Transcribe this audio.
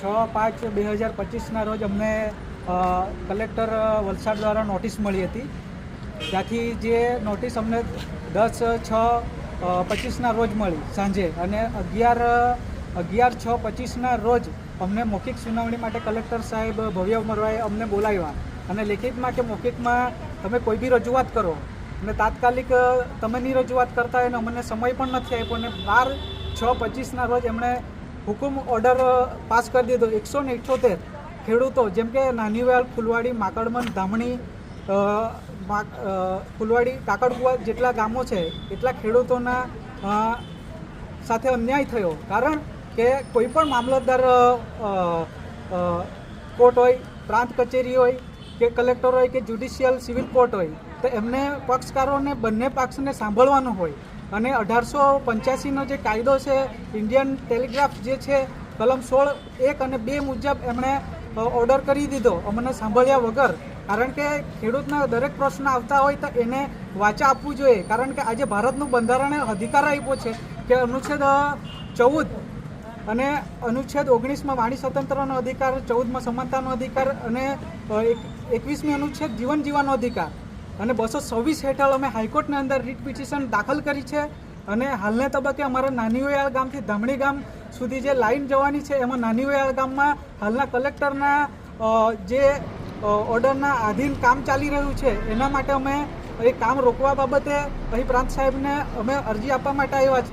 છ પાંચ બે હજાર પચીસના રોજ અમને કલેક્ટર વલસાડ દ્વારા નોટિસ મળી હતી. ત્યાંથી જે નોટિસ અમને દસ, છ પચીસના રોજ મળી સાંજે અને અગિયાર અગિયાર, છ, પચીસના રોજ અમને મૌખિક સુનાવણી માટે કલેક્ટર સાહેબ ભવ્ય મરવાએ અમને બોલાવ્યા અને લેખિતમાં કે મૌખિકમાં તમે કોઈ બી રજૂઆત કરો અને તાત્કાલિક તમે ની રજૂઆત કરતા હોય અને અમને સમય પણ નથી આપ્યો અને બાર, છ, પચીસના રોજ એમણે હુકુમ ઓર્ડર પાસ કરી દીધો. એકસો ને ઇઠ્ઠોતેર ખેડૂતો, જેમ કે નાનીવાલ, ફુલવાડી, માકડમન, ધામણી ફુલવાડી, કાકડકુવા જેટલા ગામો છે, એટલા ખેડૂતોના સાથે અન્યાય થયો. કારણ કે કોઈ પણ મામલતદાર કોર્ટ હોય, પ્રાંત કચેરી હોય, કે કલેક્ટર હોય, કે જ્યુડિશિયલ સિવિલ કોર્ટ હોય, તો એમને પક્ષકારોને, બંને પક્ષને સાંભળવાનું હોય. અને અઢારસો પંચ્યાસીનો જે કાયદો છે ઇન્ડિયન ટેલિગ્રાફ જે છે, કલમ સોળ એક અને બે મુજબ એમણે ઓર્ડર કરી દીધો. અમને સાંભળ્યા વગર. કારણ કે ખેડૂતના દરેક પ્રશ્ન આવતા હોય તો એને વાચા આપવું જોઈએ. કારણ કે આજે ભારતનું બંધારણે અધિકાર આપ્યો છે કે અનુચ્છેદ ચૌદ અને અનુચ્છેદ ઓગણીસમાં વાણી સ્વતંત્રનો અધિકાર, ચૌદમાં સમાનતાનો અધિકાર અને એક- એકવીસમી અનુચ્છેદ જીવન જીવવાનો અધિકાર. અને બસો છવ્વીસ હેઠળ અમે હાઈકોર્ટની અંદર રીટ પિટિશન દાખલ કરી છે. અને હાલને તબક્કે અમારા નાની વયાળ ગામથી ધામણી ગામ સુધી જે લાઈન જવાની છે, એમાં નાની વયાળ ગામમાં હાલના કલેક્ટરના જે ઓર્ડરના આધીન કામ ચાલી રહ્યું છે, એના માટે અમે એ કામ રોકવા બાબતે અહીં પ્રાંત સાહેબને અમે અરજી આપવા માટે આવ્યા છીએ.